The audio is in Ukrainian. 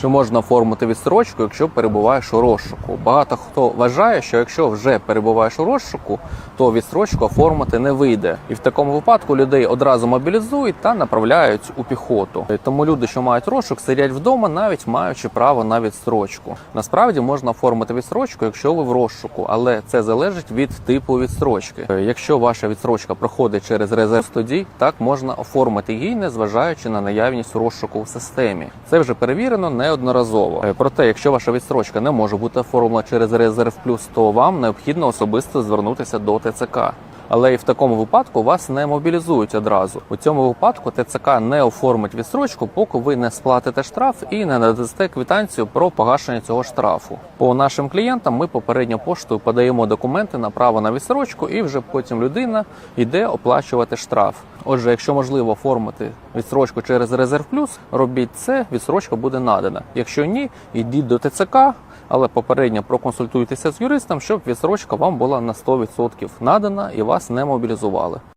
Чи можна оформити відстрочку, якщо перебуваєш у розшуку? Багато хто вважає, що якщо вже перебуваєш у розшуку, то відстрочку оформити не вийде. І в такому випадку людей одразу мобілізують та направляють у піхоту. Тому люди, що мають розшук, сидять вдома, навіть маючи право на відстрочку. Насправді можна оформити відстрочку, якщо ви в розшуку, але це залежить від типу відстрочки. Якщо ваша відстрочка проходить через резерв тоді, так можна оформити її, незважаючи на наявність розшуку в системі. Це вже перевірено неодноразово. Е, Проте, якщо ваша відстрочка не може бути оформлена через резерв плюс, то вам необхідно особисто звернутися до ТЦК. Але і в такому випадку вас не мобілізують одразу. У цьому випадку ТЦК не оформить відстрочку, поки ви не сплатите штраф і не надасте квитанцію про погашення цього штрафу. По нашим клієнтам ми попередньо поштою подаємо документи на право на відстрочку, і вже потім людина йде оплачувати штраф. Отже, якщо можливо оформити відсрочку через резерв плюс, робіть це, відсрочка буде надана. Якщо ні, йдіть до ТЦК, але попередньо проконсультуйтеся з юристом, щоб відсрочка вам була на 100% надана і вас не мобілізували.